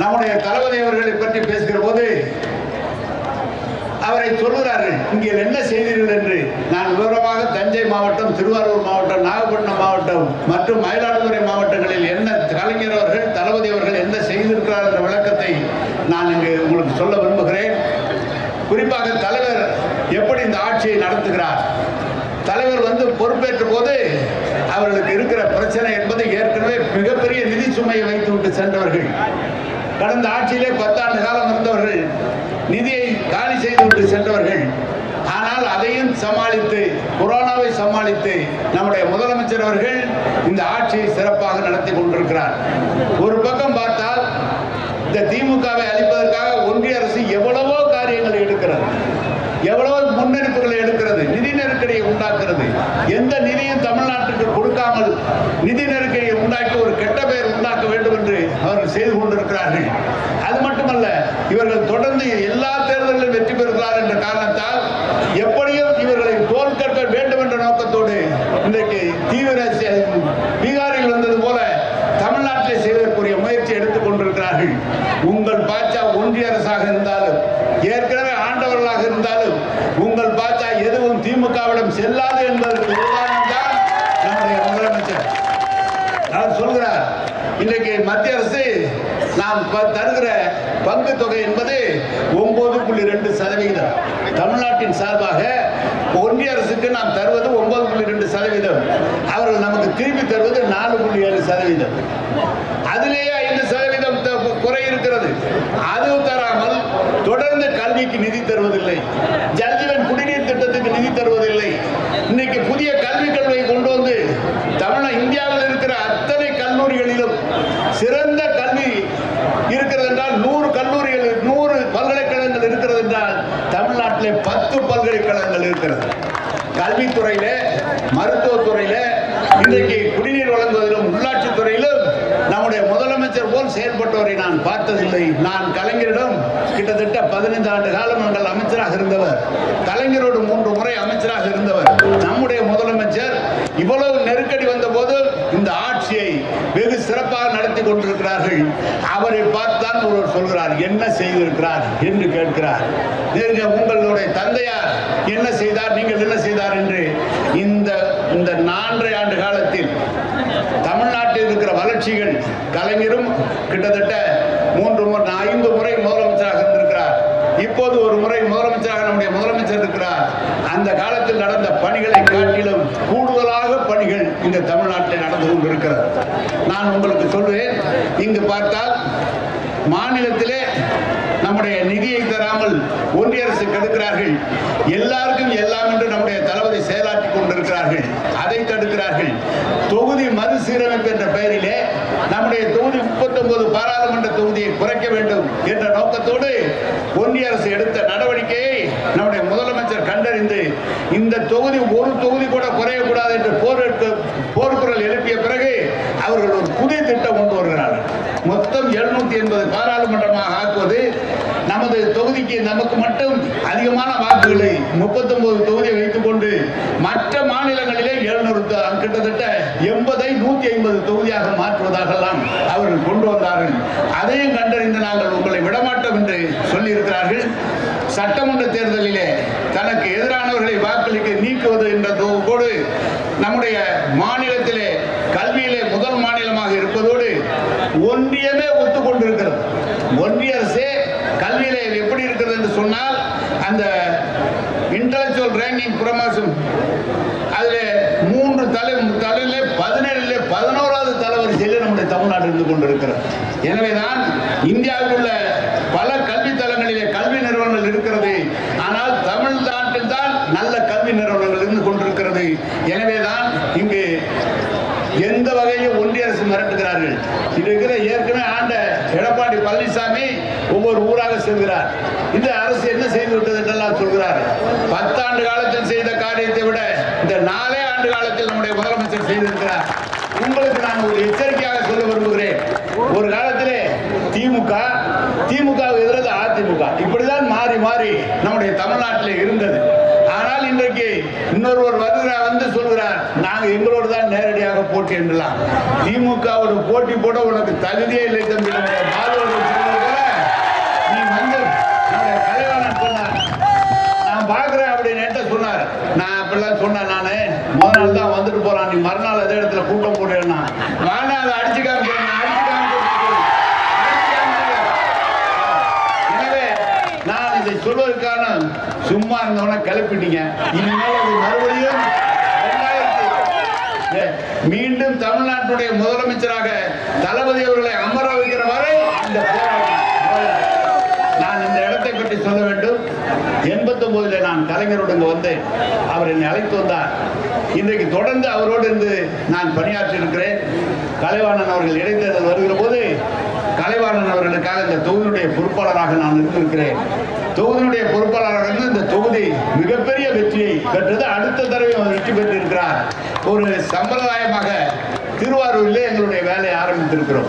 நம்முடைய தளபதி அவர்களை பற்றி பேசுகிற போது அவரை சொல்கிறார்கள் இங்கே என்ன செய்தீர்கள் என்று? நான் விவரமாக தஞ்சை மாவட்டம் திருவாரூர் மாவட்டம் நாகப்பட்டினம் மாவட்டம் மற்றும் மயிலாடுதுறை மாவட்டங்களில் என்ன கலைஞர் அவர்கள் தளபதி அவர்கள் என்ன செய்திருக்கிறார் என்ற விளக்கத்தை நான் இங்கு உங்களுக்கு சொல்ல விரும்புகிறேன். குறிப்பாக தலைவர் எப்படி இந்த ஆட்சியை நடத்துகிறார்? தலைவர் வந்து பொறுப்பேற்ற போது அவர்களுக்கு இருக்கிற பிரச்சனை என்பது ஏற்கனவே மிகப்பெரிய நிதி சுமையை வைத்துவிட்டு சென்றவர்கள். கடந்த ஆட்சியிலே பத்தாண்டு காலம் இருந்தவர்கள் நிதியை காலி செய்துவிட்டு சென்றவர்கள். ஆனால் அதையும் சமாளித்து கொரோனாவை சமாளித்து நம்முடைய முதலமைச்சர் அவர்கள் இந்த ஆட்சியை சிறப்பாக நடத்தி கொண்டிருக்கிறார். ஒரு பக்கம் பார்த்தால் இந்த திமுகவை அழிப்பதற்காக ஒன்றிய அரசு எவ்வளவோ காரியங்களை எடுக்கிறது. எவ்வளவோ முன்னெடுப்புகளை எடுக்கிறது நிதி நெருக்கடியை உண்டாக்குறது எந்த நிதியும் தமிழ்நாட்டுக்கு கொடுக்காமல் நிதி நெருக்கடியை உண்டாக்கி ஒரு கெட்ட பெயர் உண்டாக்க வேண்டும் என்று அவர்கள் செய்து கொண்டிருக்கிறார்கள். அது மட்டுமல்ல இவர்கள் தொடர்ந்து எல்லா தேர்தலிலும் வெற்றி பெறுகிறார் என்ற காரணத்தால் எப்படியும் இவர்களை தோற்கட்ட வேண்டும் என்ற நோக்கத்தோடு இன்றைக்கு தீவிர பீகாரில் வந்தது போல தமிழ்நாட்டிலே செய்வதற்குரிய முயற்சி எடுத்துக் கொண்டிருக்கிறார்கள். உங்கள் பாஜா ஒன்றிய அரசாக இருந்தாலும் ஏற்கனவே ஆண்டவர்களாக இருந்தாலும் உங்கள் பாஜா எதுவும் திமுகவிடம் செல்லாது என்பதற்கு உதாரணம் தான் நம்முடைய முதலமைச்சர். அவர் சொல்கிறார் இன்றைக்கு மத்திய அரசு நாம் தருகிற பங்கு தொகை என்பது ஒன்பது புள்ளி ரெண்டு சதவிகிதம். தமிழ்நாட்டின் சார்பாக ஒன்றிய அரசுக்கு நாம் தருவது ஒன்பது புள்ளி ரெண்டு சதவீதம் அவர்கள் நமக்கு திருப்பி தருவது நாலு புள்ளி ஏழு சதவீதம் அதிலேயே ஐந்து சதவீதம் குறை இருக்கிறது. அதுவும் தராமல் தொடர்ந்து கல்விக்கு நிதி தருவதில்லை. ஜல்ஜீவன் குடிநீர் திட்டத்துக்கு நிதி தருவதில்லை. தமிழ்நாட்டிலே பத்து பல்கலைக்கழகங்கள் இருக்கிறது கல்வித்துறையில மருத்துவத்துறையில இன்றைக்கு குடிநீர் வழங்குவதிலும் உள்ளாட்சி துறையிலும் நம்முடைய முதலமைச்சர் போல் செயல்பட்டவரை நான் பார்த்ததில்லை. நான் கலைஞரிடம் கிட்டத்தட்ட பதினைந்து ஆண்டு காலம் நாங்கள் அமைச்சராக இருந்தவர். கலைஞரோடு மூன்று முறை அமைச்சராக இருந்தவர். நம்முடைய முதலமைச்சர் இவ்வளவு நெருக்கடி வந்த போது இந்த ஆட்சியை வெகு சிறப்பாக நடத்தி கொண்டிருக்கிறார்கள். அவரை பார்த்து பார்த்தான் ஒருவர் சொல்கிறார் என்ன செய்திருக்கிறார்? என்று கேட்கிறார். நீங்க உங்களுடைய தந்தையார் என்ன செய்தார்? நீங்கள் என்ன செய்தார்? என்று இந்த இந்த நான்கரை ஆண்டு காலத்தில் தமிழ்நாட்டில் இருக்கிற வளர்ச்சிகள் கலைஞரும் கிட்டத்தட்ட மூன்று முறை ஐந்து முறை முதலமைச்சராக இருந்திருக்கிறார். இப்போது ஒரு முறை முதலமைச்சராக நம்முடைய முதலமைச்சர் இருக்கிறார். அந்த காலத்தில் நடந்த பணிகளை காட்டிலும் கூடுதலாக பணிகள் இந்த தமிழ்நாட்டில் நடந்து கொண்டிருக்கிறது. நான் உங்களுக்கு சொல்வேன் இங்கு பார்த்தால் மாநிலத்திலே நம்முடைய நிதியை தராமல் ஒன்றிய அரசு கெடுக்கிறார்கள் எல்லாருக்கும் எல்லாம் என்று நம்முடைய தளபதி செயலாற்றி கொண்டிருக்கிறார்கள். அதை தடுக்கிறார்கள். தொகுதி மறுசீரமைப்பு என்ற பெயரிலே நம்முடைய தொகுதி 39 பாராளுமன்ற தொகுதியை குறைக்க வேண்டும் என்ற நோக்கத்தோடு ஒன்றிய அரசு எடுத்த நடவடிக்கையை நம்முடைய முதலமைச்சர் கண்டறிந்து இந்த தொகுதி ஒரு தொகுதி கூட குறையக்கூடாது என்று போர் போர்க்குரல் எழுப்பிய நமக்கு மட்டும் அதிகமான வாக்குகளை 39 தொகுதியை வைத்துக் கொண்டு மற்ற மாநிலங்களிலே எழுநூறு கிட்டத்தட்ட எண்பதை நூத்தி ஐம்பது தொகுதியாக மாற்றுவதாகலாம் அவர்கள் கொண்டு வந்தார்கள். அதையும் கண்டறிந்து நாங்கள் உங்களை விடமாட்டோம் என்று சொல்லியிருக்கிறார்கள். சட்டமன்ற தேர்தலிலே தனக்கு எதிரானவர்களை வாக்களிக்க நீக்குவது என்ற கூட நம்முடைய மாநிலத்திலே கல்வியிலே முதல் மாநிலமாக இருப்பதோடு ஒன்றியமே ஒத்துக்கொண்டிருக்கிறது ஒன்றிய அரசே கல்வியிலே எப்படி இருக்கிறது என்று சொன்னால் அந்த இன்டலெக்சுவல் ரேங்கிங் ப்ரமோஷன் அதில் மூன்று தலை தலையிலே பதினேழுல பதினோராவது தலைவரிசையில் நம்முடைய தமிழ்நாடு இருந்து கொண்டிருக்கிறது எனவேதான் இந்தியாவில் உள்ள பல கல்வி தலங்களிலே கல்வி நிறுவனங்கள் இருக்கிறது. ஆனால் தமிழ்நாட்டில் தான் நல்ல கல்வி நிறுவனங்கள் இருந்து கொண்டிருக்கிறது. எனவேதான் இங்கு எந்த வகையிலும் ஒன்றிய அரசு மிரட்டுகிறார்கள். இருக்கிற ஏற்கனவே ஆண்ட எடப்பாடி பழனிசாமி ஒவ்வொரு ஊராக செல்கிறார். இந்த அரசு என்ன செய்து விட்டது என்றெல்லாம் சொல்கிறார் பத்தாண்டு காலத்தில் செய்த காரியத்தை விட இந்த நாலே ஆண்டு காலத்தில் நம்முடைய முதலமைச்சர் செய்திருக்கிறார். உங்களுக்கு நான் ஒரு எச்சரிக்கையாக சொல்ல விரும்புகிறேன். ஒரு காலத்திலே திமுக திமுக எதிரது அதிமுக. இப்படிதான் மாறி மாறி நம்முடைய தமிழ்நாட்டில் இருந்தது. ஆனால் இன்றைக்கு இன்னொருவர் வருகிறார் வந்து சொல்கிறார் நாங்க எங்களோடு தான் நேரடியாக போட்டி என்றலாம். திமுகவோட போட்டி போட உனக்கு தகுதியே இல்லை தம்பி சும்மா இருந்தவன கிளப்பிட்டீங்க. இனிமேல் அது மறுபடியும் ஏ, மீண்டும் தமிழ்நாட்டுடைய முதலமைச்சராக தளபதி அவர்களை அமர வைக்கிற வரை இந்த நான் இந்த இடத்தை பற்றி சொல்ல வேண்டும். எண்பத்தொன்பதுல நான் கலைஞரோடு இங்க வந்தேன். அவர் என்னை அழைத்து வந்தார். இன்றைக்கு தொடர்ந்து அவரோடு இருந்து நான் பணியாற்றி இருக்கிறேன் கலைவாணன் அவர்கள் இடைத்தேர்தல் வருகிற போது கலைவாணன் அவர்களுக்காக இந்த தொகுதியுடைய பொறுப்பாளராக நான் இருந்திருக்கிறேன் தொகுதியுடைய பொறுப்பாளராக இருந்து இந்த தொகுதி மிகப்பெரிய வெற்றியை பெற்றது அடுத்த தடவை வெற்றி பெற்றிருக்கிறார். ஒரு சம்பிரதாயமாக திருவாரூரில் எங்களுடைய வேலையை ஆரம்பித்திருக்கிறோம்.